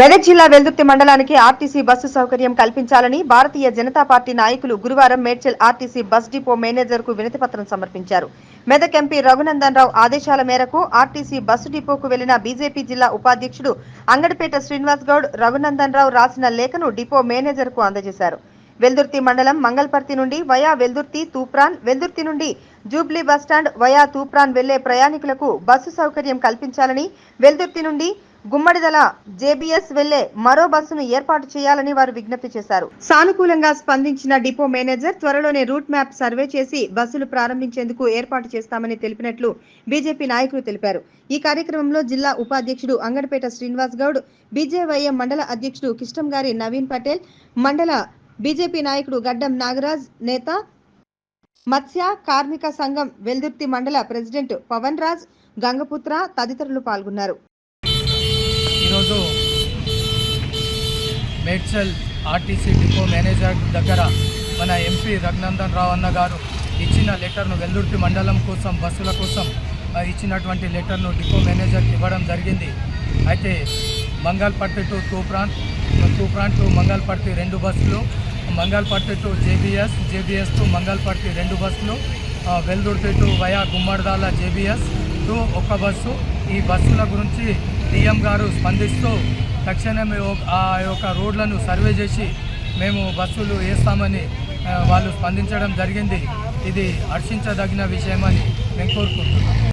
మెదక్ జిల్లా వెల్దుర్తి మండలానికి RTC bus సౌకర్యం కల్పించాలని భారతీయ జనతా పార్టీ నాయకులు గురువారం మేడ్చల్ ఆర్టీసీ బస్ డిపో మేనేజర్కు వినతిపత్రం సమర్పించారు. మెదక్ ఎంపీ రఘునందన్ రావు ఆదేశాల మేరకు ఆర్టీసీ బస్సు డిపోకు వెళ్ళిన బీజేపీ జిల్లా ఉపాధ్యక్షుడు అంగడిపేట శ్రీనివాస్ గౌడ్ రఘునందన్ రావు రాసిన లేఖను డిపో మేనేజర్కు అందజేశారు. వెల్దుర్తి మండలం మంగళపర్తి నుండి వయా వెల్దుర్తి తూప్రాన్ వెల్దుర్తి నుండి జూబ్లీ బస్టాండ్ వయా తూప్రాన్ వెళ్ళే ప్రయాణికులకు బస్సు సౌకర్యం కల్పించాలని వెల్దుర్తి నుండి గుమ్మడిదల జేబీఎస్ వెళ్ళే మరో బస్సును ఏర్పాటు చేయాలని వారు విజ్ఞప్తి చేశారు. సానుకూలంగా స్పందించిన డిపో మేనేజర్ త్వరలోనే రూట్ మ్యాప్ సర్వే చేసి బస్సులు ప్రారంభించేందుకు ఏర్పాటు చేస్తామని తెలిపినట్లు బీజేపీ నాయకులు తెలిపారు. ఈ కార్యక్రమంలో జిల్లా ఉపాధ్యక్షుడు అంగడిపేట శ్రీనివాస్ గౌడ్ బీజేవైఎం మండల అధ్యక్షుడు కిష్టం గారి నవీన్ పటేల్ మండల బీజేపీ నాయకుడు గడ్డం నాగరాజ్ నేత మత్స్య కార్మిక సంఘం వెల్దుర్తి మండల ప్రెసిడెంట్ పవన్ రాజ్ గంగపుత్ర తదితరులు పాల్గొన్నారు. ఈరోజు మేడ్చల్ ఆర్టీసీ డిపో మేనేజర్ దగ్గర మన ఎంపీ రఘునందన్ రావు అన్న గారు ఇచ్చిన లెటర్ను వెల్లుర్తి మండలం కోసం బస్సుల కోసం ఇచ్చినటువంటి లెటర్ను డిపో మేనేజర్కి ఇవ్వడం జరిగింది. అయితే మంగళపర్తి టు తూప్రాన్ తూప్రాన్ టు మంగళపర్తి రెండు బస్సులు Mangalaparthi to J B S J B S to Mangalaparthi రెండు బస్సులు Veldurthi to via Gummadidala J B S to ఒక బస్సు ఈ బస్సుల గురించి డిఎం గారు స్పందిస్తూ తక్షణమే ఆ యొక్క రోడ్లను సర్వే చేసి మేము బస్సులు వేస్తామని వాళ్ళు స్పందించడం జరిగింది. ఇది హర్షించదగిన విషయమని మేము కోరుకుంటున్నాం.